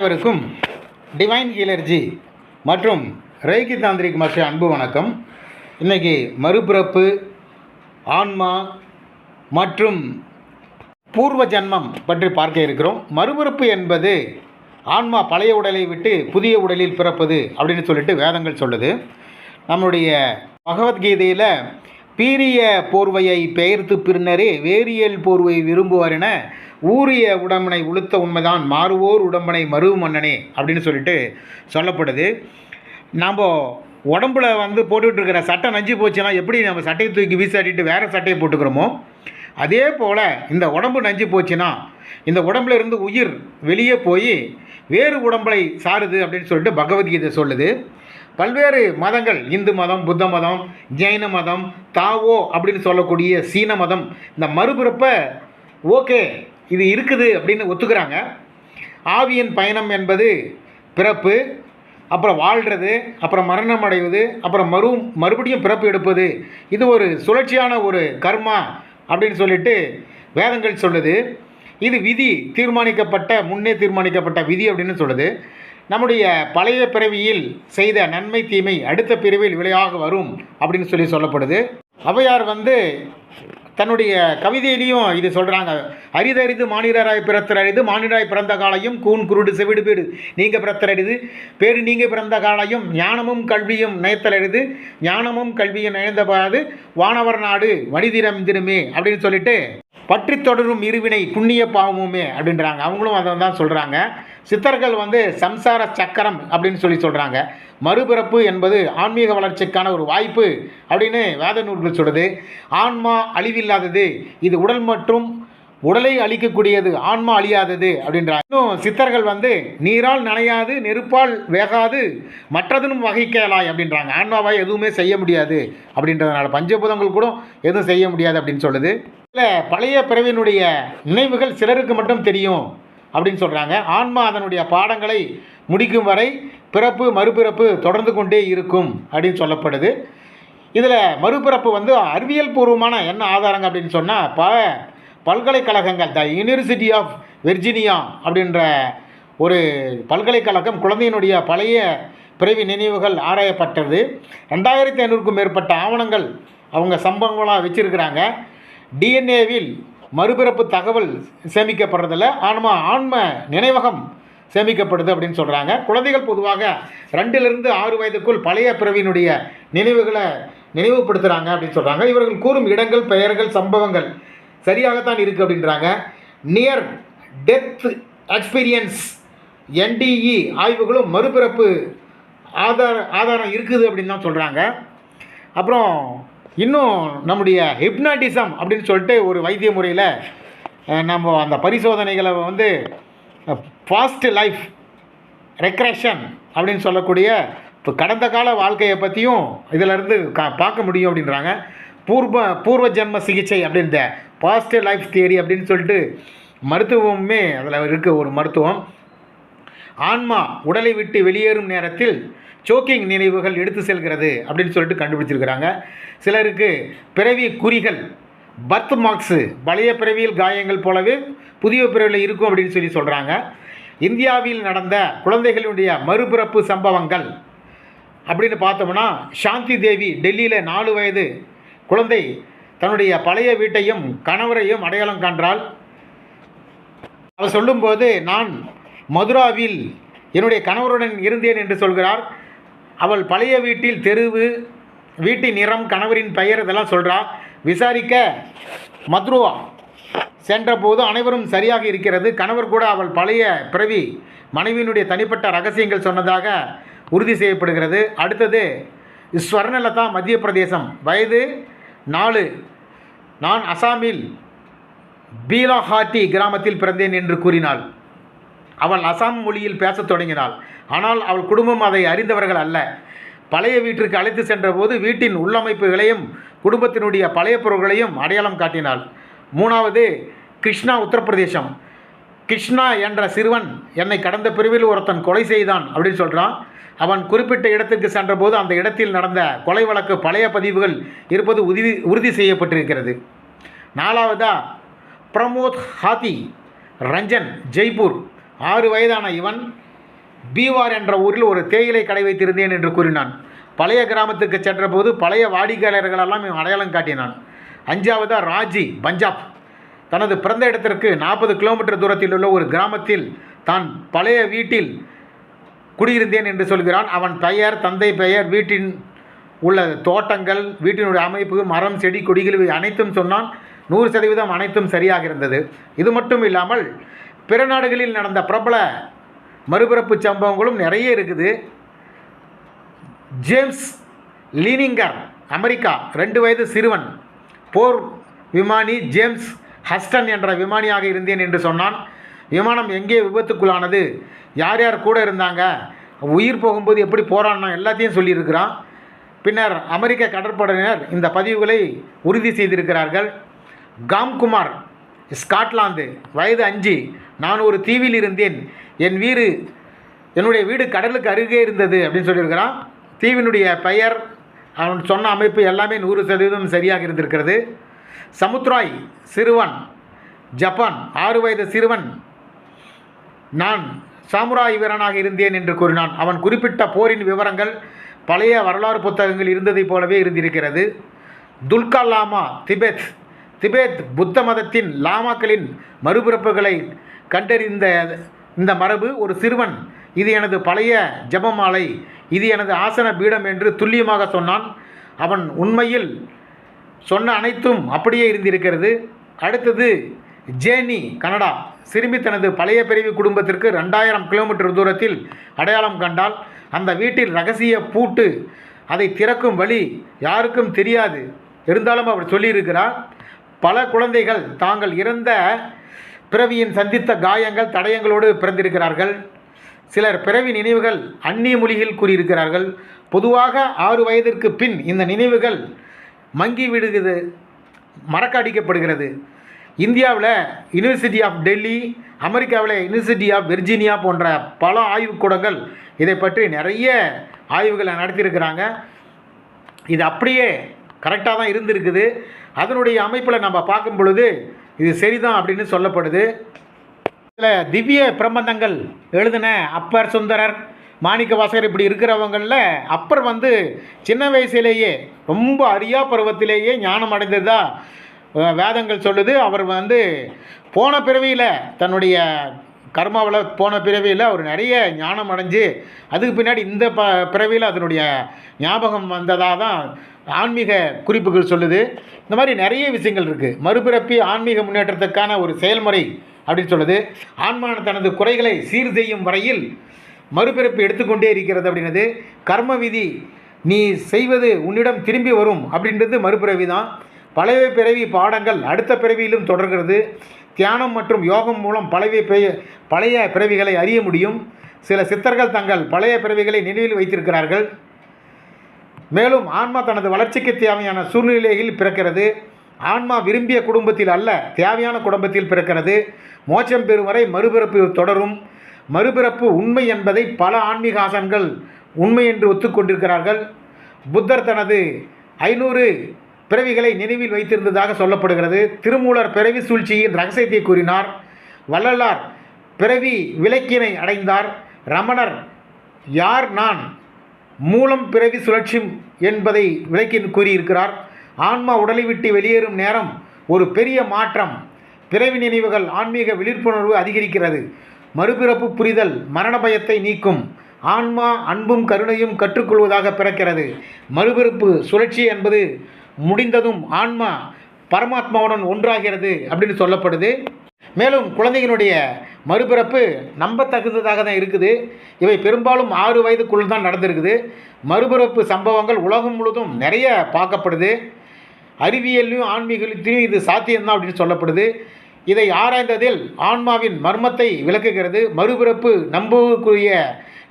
அனைவருக்கும் டிவைன் ஹீலர்ஜி மற்றும் ரேகி தாந்திரிக் மற்ற அன்பு வணக்கம். இன்றைக்கி மறுபிறப்பு ஆன்மா மற்றும் பூர்வ ஜன்மம் பற்றி பார்க்க இருக்கிறோம். மறுபிறப்பு என்பது ஆன்மா பழைய உடலை விட்டு புதிய உடலில் பிறப்பது அப்படின்னு சொல்லிட்டு வேதங்கள் சொல்லுது. நம்முடைய பகவத்கீதையில் பீரிய போர்வையை பெயர்த்து பின்னரே வேரியல் போர்வை விரும்புவார் என ஊரிய உடம்பனை உளுத்த உண்மைதான் மாறுவோர் உடம்பனை மருவு மன்னனே அப்படின்னு சொல்லிட்டு சொல்லப்படுது. நாம் உடம்புல வந்து போட்டுக்கிட்டு இருக்கிற சட்டை நஞ்சு போச்சுன்னா எப்படி நம்ம சட்டையை தூக்கி வீசாட்டிட்டு வேறு சட்டையை போட்டுக்கிறோமோ? அதே போல் இந்த உடம்பு நஞ்சு போச்சுன்னா இந்த உடம்புல இருந்து உயிர் வெளியே போய் வேறு உடம்பை சாருது அப்படின்னு சொல்லிட்டு பகவத்கீதை சொல்லுது. பல்வேறு மதங்கள் இந்து மதம் புத்த மதம் ஜெயின மதம் தாவோ அப்படின்னு சொல்லக்கூடிய சீன மதம் இந்த மறுபிறப்பை ஓகே இது இருக்குது அப்படின்னு ஒத்துக்கிறாங்க. ஆவியின் பயணம் என்பது பிறப்பு அப்புறம் வாழ்கிறது அப்புறம் மரணம் அடைவது அப்புறம் மறு மறுபடியும் பிறப்பு எடுப்பது. இது ஒரு சுழற்சியான ஒரு கர்மா அப்படின்னு சொல்லிட்டு வேதங்கள் சொல்லுது. இது விதி தீர்மானிக்கப்பட்ட முன்னே தீர்மானிக்கப்பட்ட விதி அப்படின்னு சொல்லுது. நம்முடைய பழைய பிறவியில் செய்த நன்மை தீமை அடுத்த பிறவியில் விளையாக வரும் அப்படின்னு சொல்லி சொல்லப்படுது. ஔவையார் வந்து தன்னுடைய கவிதையிலையும் இது சொல்கிறாங்க அரிதறிது மானிடராய் பிறத்தரறிது மானிடராய் பிறந்த காலையும் கூன் குருடு செவிடு பேடு. நீங்கள் பிறத்தரறிது பேடு நீங்கள் பிறந்த காலையும் ஞானமும் கல்வியும் நயத்தலறிது ஞானமும் கல்வியும் நயந்தபாது வானவர் நாடு மனிதிரம் திருமே அப்படின்னு சொல்லிட்டு பற்றி தொடரும் இருவினை புண்ணிய பாவமுமே அப்படின்றாங்க. அவங்களும் அதை தான் சொல்கிறாங்க சித்தர்கள் வந்து சம்சார சக்கரம் அப்படின்னு சொல்லி சொல்கிறாங்க மறுபிறப்பு என்பது ஆன்மீக வளர்ச்சிக்கான ஒரு வாய்ப்பு அப்படின்னு வேத நூல்கள் சொல்லுது. ஆன்மா அழிவில்லாதது இது உடல் மற்றும் உடலை அழிக்கக்கூடியது ஆன்மா அழியாதது அப்படின்றாங்க இன்னும் சித்தர்கள் வந்து நீரால் நனையாது நெருப்பால் வேகாது மற்றதனும் வகைக்கலாய் அப்படின்றாங்க. ஆன்மாவை எதுவுமே செய்ய முடியாது அப்படின்றதுனால பஞ்சபூதங்கள் கூட எதுவும் செய்ய முடியாது அப்படின்னு சொல்லுது. இல்லை பழைய பிறவியினுடைய நினைவுகள் சிலருக்கு மட்டும் தெரியும் அப்படின்னு சொல்கிறாங்க ஆன்மா அதனுடைய பாடங்களை முடிக்கும் வரை பிறப்பு மறுபிறப்பு தொடர்ந்து கொண்டே இருக்கும் அப்படின்னு சொல்லப்படுது. இதில் மறுபிறப்பு வந்து அறிவியல் பூர்வமான என்ன ஆதாரங்க அப்படின்னு சொன்னால் ப பல்கலைக்கழகங்கள் த யூனிவர்சிட்டி ஆஃப் வெர்ஜினியா அப்படின்ற ஒரு பல்கலைக்கழகம் குழந்தையினுடைய பழைய பிறவி நினைவுகள் ஆராயப்பட்டது. ரெண்டாயிரத்தி ஐநூறுக்கும் மேற்பட்ட ஆவணங்கள் அவங்க சம்பவங்களாக வச்சுருக்கிறாங்க. டிஎன்ஏவில் மறுபிறப்பு தகவல் சேமிக்கப்படுறதில்ல ஆன்மா ஆன்ம நினைவகம் சேமிக்கப்படுது அப்படின்னு சொல்கிறாங்க குழந்தைகள் பொதுவாக ரெண்டிலிருந்து ஆறு வயதுக்குள் பழைய பிறவியினுடைய நினைவுகளை நினைவுபடுத்துகிறாங்க அப்படின்னு சொல்கிறாங்க இவர்கள் கூறும் இடங்கள் பெயர்கள் சம்பவங்கள் சரியாகத்தான் இருக்குது அப்படின்றாங்க. நியர் டெத் எக்ஸ்பீரியன்ஸ் என்டிஇ ஆய்வுகளும் மறுபிறப்பு ஆதார ஆதாரம் இருக்குது அப்படின்னு தான் சொல்கிறாங்க அப்புறம் இன்னும் நம்முடைய ஹிப்னாட்டிசம் அப்படின்னு சொல்லிட்டு ஒரு வைத்திய முறையில் நம்ம அந்த பரிசோதனைகளை வந்து ஃபாஸ்ட் லைஃப் ரெக்ரேஷன் அப்படின்னு சொல்லக்கூடிய இப்போ கடந்த கால வாழ்க்கையை பற்றியும் இதிலிருந்து கா பார்க்க முடியும் அப்படின்றாங்க. பூர்வ பூர்வ ஜென்ம சிகிச்சை அப்படின்ற பாசிட்டிவ் லைஃப் தியரி அப்படின்னு சொல்லிட்டு மருத்துவமுமே அதில் இருக்குது ஒரு மருத்துவம். ஆன்மா உடலை விட்டு வெளியேறும் நேரத்தில் சோக்கிங் நினைவுகள் எடுத்து செல்கிறது அப்படின்னு சொல்லிட்டு கண்டுபிடிச்சிருக்கிறாங்க. சிலருக்கு பிறவி குறிகள் பர்த் மார்க்ஸு பழைய பிறவியில் காயங்கள் போலவே புதிய பிறவியில் இருக்கும் அப்படின்னு சொல்லி சொல்கிறாங்க இந்தியாவில் நடந்த குழந்தைகளுடைய மறுபிறப்பு சம்பவங்கள் அப்படின்னு பார்த்தோம்னா சாந்தி தேவி டெல்லியில் நாலு வயது குழந்தை தன்னுடைய பழைய வீட்டையும் கணவரையும் அடையாளம் காண்றாள் அவர் சொல்லும்போது நான் மதுராவில் என்னுடைய கணவருடன் இருந்தேன் என்று சொல்கிறார். அவள் பழைய வீட்டில் தெருவு வீட்டின் நிறம் கணவரின் பெயர் இதெல்லாம் சொல்கிறாள் விசாரிக்க மதுரா சென்றபோது அனைவரும் சரியாக இருக்கிறது. கணவர் கூட அவள் பழைய பிறவி மனைவியினுடைய தனிப்பட்ட ரகசியங்கள் சொன்னதாக உறுதி செய்யப்படுகிறது. அடுத்தது ஸ்வர்ணலதா மத்திய பிரதேசம் வயது நாலு நான் அசாமில் பீலாஹாட்டி கிராமத்தில் பிறந்தேன் என்று கூறினாள். அவள் அசாம் மொழியில் பேசத் தொடங்கினாள். ஆனால் அவள் குடும்பம் அதை அறிந்தவர்கள் அல்ல. பழைய வீட்டிற்கு அழைத்து சென்றபோது வீட்டின் உள்ளமைப்புகளையும் குடும்பத்தினுடைய பழைய பொருள்களையும் அடையாளம் காட்டினாள். மூணாவது கிருஷ்ணா உத்தரப்பிரதேசம். கிருஷ்ணா என்ற சிறுவன் என்னை கடந்த பிரிவில் ஒருத்தன் கொலை செய்தான் அப்படின்னு சொல்கிறான் அவன் குறிப்பிட்ட இடத்திற்கு சென்றபோது அந்த இடத்தில் நடந்த கொலை வழக்கு பழைய பதிவுகள் இருப்பது உறுதி உறுதி செய்யப்பட்டிருக்கிறது. நாலாவதா பிரமோத் ஹாத்தி ரஞ்சன் ஜெய்ப்பூர். ஆறு வயதான இவன் பீவார் என்ற ஊரில் ஒரு தேயிலை கடை வைத்திருந்தேன் என்று கூறினான். பழைய கிராமத்துக்கு சென்றபோது பழைய வாடிக்கையாளர்களெல்லாம் இவன் அடையாளம் காட்டினான். அஞ்சாவதா ராஜி பஞ்சாப். தனது பிறந்த இடத்திற்கு நாற்பது கிலோமீட்டர் தூரத்தில் உள்ள ஒரு கிராமத்தில் தான் பழைய வீட்டில் குடியிருந்தேன் என்று சொல்கிறான். அவன் பெயர் தந்தை பெயர் வீட்டின் உள்ள தோட்டங்கள் வீட்டினுடைய அமைப்பு மரம் செடி கொடிகள் இவை அனைத்தும் சொன்னான். நூறு சதவீதம் அனைத்தும் சரியாக இருந்தது. இது மட்டும் இல்லாமல் பிற நாடுகளில் நடந்த பிரபல மறுபிறப்பு சம்பவங்களும் நிறைய இருக்குது. ஜேம்ஸ் லீனிங்கர் அமெரிக்கா ரெண்டு வயது சிறுவன் போர் விமானி ஜேம்ஸ் ஹஸ்டன் என்ற விமானியாக இருந்தேன் என்று சொன்னான். விமானம் எங்கே விபத்துக்குள்ளானது? யார் யார் கூட இருந்தாங்க? உயிர் போகும்போது எப்படி போராடினோம் எல்லாத்தையும் சொல்லியிருக்கிறான். பின்னர் அமெரிக்க கடற்படையினர் இந்த பதிவுகளை உறுதி செய்திருக்கிறார்கள். காம்குமார் ஸ்காட்லாந்து வயது அஞ்சு. நான் ஒரு தீவில் இருந்தேன். என் வீடு என்னுடைய வீடு கடலுக்கு அருகே இருந்தது அப்படின்னு சொல்லியிருக்கிறான். தீவினுடைய பெயர் அவன் சொன்ன அமைப்பு எல்லாமே நூறு சதவீதம் சரியாக இருந்திருக்கிறது. சமுத்ராய் சிறுவன் ஜப்பான் ஆறு வயது சிறுவன் நான் சாமுராய் வீரனாக இருந்தேன் என்று கூறினான். அவன் குறிப்பிட்ட போரின் விவரங்கள் பழைய வரலாறு புத்தகங்கள் இருந்ததைப் போலவே இருந்திருக்கிறது. துல்கா லாமா திபெத் திபெத் புத்த மதத்தின் லாமாக்களின் மறுபிறப்புகளை கண்டறிந்த இந்த மரபு ஒரு சிறுவன். இது எனது பழைய ஜபமாலை இது எனது ஆசன பீடம் என்று துல்லியமாக சொன்னான். அவன் உண்மையில் சொன்ன அனைத்தும் அப்படியே இருந்திருக்கிறது. அடுத்தது ஜேனி கனடா. சிறுமி தனது பழைய பிரிவு குடும்பத்திற்கு ரெண்டாயிரம் கிலோமீட்டர் தூரத்தில் அடையாளம் கண்டால் அந்த வீட்டில் ரகசிய பூட்டு அதை திறக்கும் வழி யாருக்கும் தெரியாது. இருந்தாலும் அவர் சொல்லியிருக்கிறார் பல குழந்தைகள் தாங்கள் இறந்த பிறவியின் சந்தித்த காயங்கள் தடயங்களோடு பிறந்திருக்கிறார்கள். சிலர் பிறவி நினைவுகள் அந்நிய மொழியில் கூறியிருக்கிறார்கள். பொதுவாக ஆறு வயதிற்கு பின் இந்த நினைவுகள் மங்கி விடுகிறது மறக்க அடிக்கப்படுகிறது. இந்தியாவில் யுனிவர்சிட்டி ஆஃப் டெல்லி அமெரிக்காவில் யுனிவர்சிட்டி ஆஃப் வெர்ஜீனியா போன்ற பல ஆய்வுக்கூடங்கள் இதை பற்றி நிறைய ஆய்வுகளை நடத்தியிருக்கிறாங்க. இது அப்படியே கரெக்டாக தான் இருந்திருக்குது. அதனுடைய அமைப்பில் நம்ம பார்க்கும் பொழுது இது சரிதான் அப்படின்னு சொல்லப்படுது. இதில் திவ்ய பிரபந்தங்கள் எழுதின அப்பர் சுந்தரர் மாணிக்க வாசகர் இப்படி இருக்கிறவங்களில் அப்பர் வந்து சின்ன வயசுலேயே ரொம்ப அரியா பருவத்திலேயே ஞானம் அடைந்ததா வேதங்கள் சொல்லுது அவர் வந்து போன பிறவியில் தன்னுடைய கர்மாவில் போன பிறவியில் அவர் நிறைய ஞானம் அடைஞ்சு அதுக்கு பின்னாடி இந்த ப பிறவியில் அதனுடைய ஞாபகம் வந்ததாக தான் ஆன்மீக குறிப்புகள் சொல்லுது. இந்த மாதிரி நிறைய விஷயங்கள் இருக்குது மறுபிறப்பி ஆன்மீக முன்னேற்றத்துக்கான ஒரு செயல்முறை அப்படின்னு சொல்லுது. ஆன்மான தனது குறைகளை சீர் செய்யும் வரையில் மறுபிறப்பு எடுத்துக்கொண்டே இருக்கிறது அப்படின்னது கர்ம விதி நீ செய்வது உன்னிடம் திரும்பி வரும் அப்படின்றது மறுபிறவி தான் பழைய பிறவி பாடங்கள் அடுத்த பிறவியிலும் தொடர்கிறது. தியானம் மற்றும் யோகம் மூலம் பழைய பெய பழைய பிறவிகளை அறிய முடியும். சில சித்தர்கள் தங்கள் பழைய பிறவிகளை நினைவில் வைத்திருக்கிறார்கள். மேலும் ஆன்மா தனது வளர்ச்சிக்கு தேவையான சூழ்நிலையில் பிறக்கிறது. ஆன்மா விரும்பிய குடும்பத்தில் அல்ல தேவையான குடும்பத்தில் பிறக்கிறது. மோட்சம் பெறும் வரை மறுபிறப்பு தொடரும். மறுபிறப்பு உண்மை என்பதை பல ஆன்மீக ஆசான்கள் உண்மை என்று ஒத்துக்கொண்டிருக்கிறார்கள். புத்தர் தனது ஐநூறு பிறவிகளை நினைவில் வைத்திருந்ததாக சொல்லப்படுகிறது. திருமூலர் பிறவி சூழ்ச்சியின் ரகசியத்தை கூறினார். வள்ளலார் பிறவி விலக்கினை அடைந்தார். ரமணர் யார் நான்? மூலம் பிறவி சுழற்சி என்பதை விளக்கி கூறியிருக்கிறார். ஆன்மா உடலை விட்டு வெளியேறும் நேரம் ஒரு பெரிய மாற்றம். பிறவி நினைவுகள் ஆன்மீக விழிப்புணர்வு அதிகரிக்கிறது. மறுபிறப்பு புரிதல் மரண பயத்தை நீக்கும். ஆன்மா அன்பும் கருணையும் கற்றுக்கொள்வதாக பிறக்கிறது. மறுபிறப்பு சுழற்சி என்பது முடிந்ததும் ஆன்மா பரமாத்மாவுடன் ஒன்றாகிறது அப்படின்னு சொல்லப்படுது. மேலும் குழந்தைகளுடைய மறுபிறப்பு நம்பத்தகுந்ததாக தான் இருக்குது. இவை பெரும்பாலும் ஆறு வயதுக்குள் தான் நடந்திருக்குது. மறுபிறப்பு சம்பவங்கள் உலகம் முழுதும் நிறைய பார்க்கப்படுது. அறிவியல்லையும் ஆன்மீகத்திலையும் இது சாத்தியம்தான் அப்படின்னு சொல்லப்படுது. இதை ஆராய்ந்ததில் ஆன்மாவின் மர்மத்தை விளக்குகிறது. மறுபிறப்பு நம்புவதற்குரிய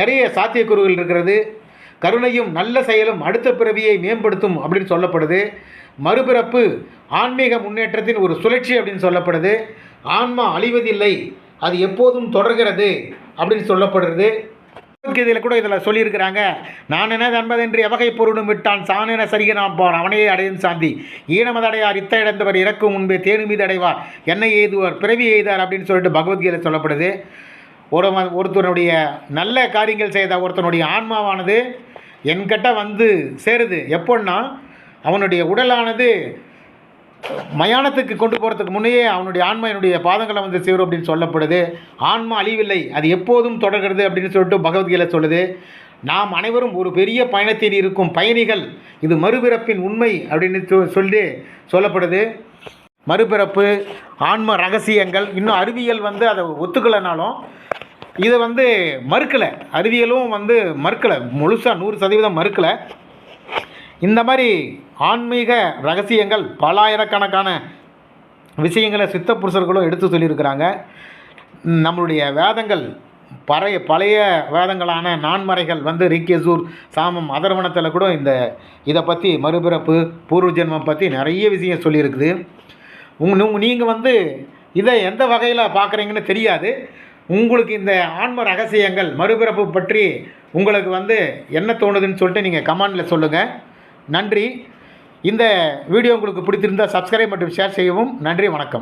நிறைய சாத்தியக்கூறுகள் இருக்கிறது. கருணையும் நல்ல செயலும் அடுத்த பிறவியை மேம்படுத்தும் அப்படின்னு சொல்லப்படுது. மறுபிறப்பு ஆன்மீக முன்னேற்றத்தின் ஒரு சுழற்சி அப்படின்னு சொல்லப்படுது. ஆன்மா அழிவதில்லை அது எப்போதும் தொடர்கிறது அப்படின்னு சொல்லப்படுறது. இதில் கூட இதில் சொல்லியிருக்கிறாங்க நான் என்ன என்பதென்று எவகை பொருளும் விட்டான் சாணென சரிகனான் பார் அவனையே அடையும் சாந்தி. ஈனமதடையார் இத்த இழந்தவர் இறக்கும் முன்பே தேனு மீது அடைவார் என்னை எய்துவார் பிறவி எய்தார் அப்படின்னு சொல்லிட்டு பகவத்கீதை சொல்லப்படுது. ஒரு ஒருத்தனுடைய நல்ல காரியங்கள் செய்த ஒருத்தனுடைய ஆன்மாவானது என்கிட்ட வந்து சேருது. எப்போன்னா அவனுடைய உடலானது மயானத்துக்கு கொண்டு போகிறதுக்கு முன்னையே அவனுடைய ஆன்மா என்னுடைய பாதங்களை வந்து சேரும் அப்படின்னு சொல்லப்படுது. ஆன்மா அழிவில்லை. அது எப்போதும் தொடர்கிறது அப்படின்னு சொல்லிட்டு பகவத்கீதை சொல்லுது. நாம் அனைவரும் ஒரு பெரிய பயணத்தில் இருக்கும் பயணிகள். இது மறுபிறப்பின் உண்மை அப்படின்னு சொ- சொல்லி சொல்லப்படுது. மறுபிறப்பு ஆன்ம ரகசியங்கள். இன்னும் அறிவியல் வந்து அதை ஒத்துக்கலைனாலும் இதை வந்து மறுக்கலை. அறிவியலும் வந்து மறுக்கலை. முழுசாக நூறு சதவீதம் மறுக்கலை. இந்த மாதிரி ஆன்மீக ரகசியங்கள் பலாயிரக்கணக்கான விஷயங்களை சித்த புருஷர்களும் எடுத்து சொல்லியிருக்கிறாங்க. நம்மளுடைய வேதங்கள் பழைய பழைய வேதங்களான நான்மறைகள் வந்து ரிக்கேசூர் சாமம் அதர்வனத்தில் கூட இந்த இதை பற்றி மறுபிறப்பு பூர்வ ஜென்மம் பற்றி நிறைய விஷயம் சொல்லியிருக்குது. உங் நீங்கள் வந்து இதை எந்த வகையில் பார்க்குறீங்கன்னு தெரியாது. உங்களுக்கு இந்த ஆன்ம ரகசியங்கள் மறுபிறப்பு பற்றி உங்களுக்கு வந்து என்ன தோணுதுன்னு சொல்லிட்டு நீங்கள் கமெண்டில் சொல்லுங்கள் நன்றி. இந்த வீடியோ உங்களுக்கு பிடித்திருந்தால் சப்ஸ்கிரைப் மற்றும் ஷேர் செய்யவும் நன்றி வணக்கம்.